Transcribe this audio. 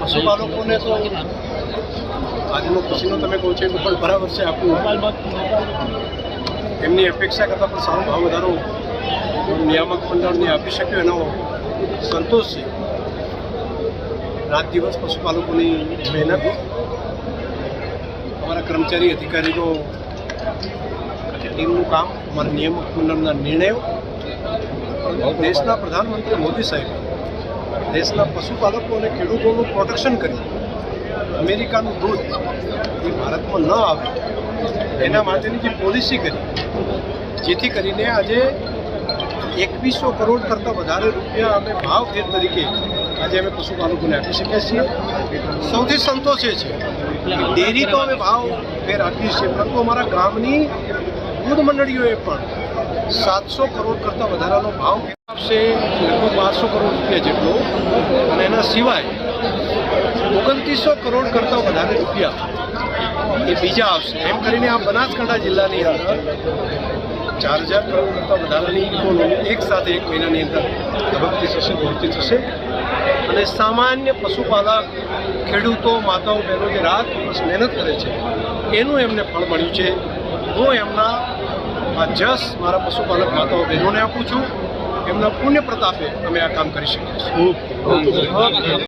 પશુપાલકોને તો આજનો પછીનો તમે કહો છો પણ બરાબર છે આપણું એમની અપેક્ષા કરતાં પણ સારો ભાવ વધારો નિયામક મંડળને આપી શક્યો એનો સંતોષ છે. રાત દિવસ પશુપાલકોની મહેનત, અમારા કર્મચારી, અધિકારીઓ, ટીમનું કામ, અમારા નિયામક મંડળના નિર્ણયો, દેશના પ્રધાનમંત્રી મોદી સાહેબ દેશના પશુપાલકો અને ખેડૂતોનું પ્રોટેક્શન કર્યું અમેરિકાનું દૂધ એ ભારતમાં ન આવે, એના માટેની જે પોલિસી કરી, જેથી કરીને આજે એકવીસો કરોડ કરતાં વધારે રૂપિયા અમે ભાવ ફેર તરીકે આજે અમે પશુપાલકોને આપી શકીએ છીએ. સૌથી સંતોષ એ છે ડેરી તો અમે ભાવ ફેર આપીએ છીએ, પરંતુ અમારા ગામની દૂધ મંડળીઓએ પણ સાતસો કરોડ કરતાં વધારાનો ભાવ આપશે, લગભગ બારસો કરોડ રૂપિયા જેટલો. અને એના સિવાય ઓગણત્રીસો કરોડ કરતાં વધારે રૂપિયા એ બીજા આવશે. એમ કરીને આ બનાસકાંઠા જિલ્લાની અંદર ચાર હજાર કરોડ કરતાં વધારાની ઇકોનોમી એક સાથે એક મહિનાની અંદર ધબકતી થશે દોડતી થશે. અને સામાન્ય પશુપાલક, ખેડૂતો, માતાઓ, બહેનો જે રાત દિવસ મહેનત કરે છે, એનું એમને ફળ મળ્યું છે. હું એમના આ જસ મારા પશુપાલક માતાઓ બહેનોને આપું છું. એમના પુણ્ય પ્રતાપે અમે આ કામ કરી શકીએ છીએ.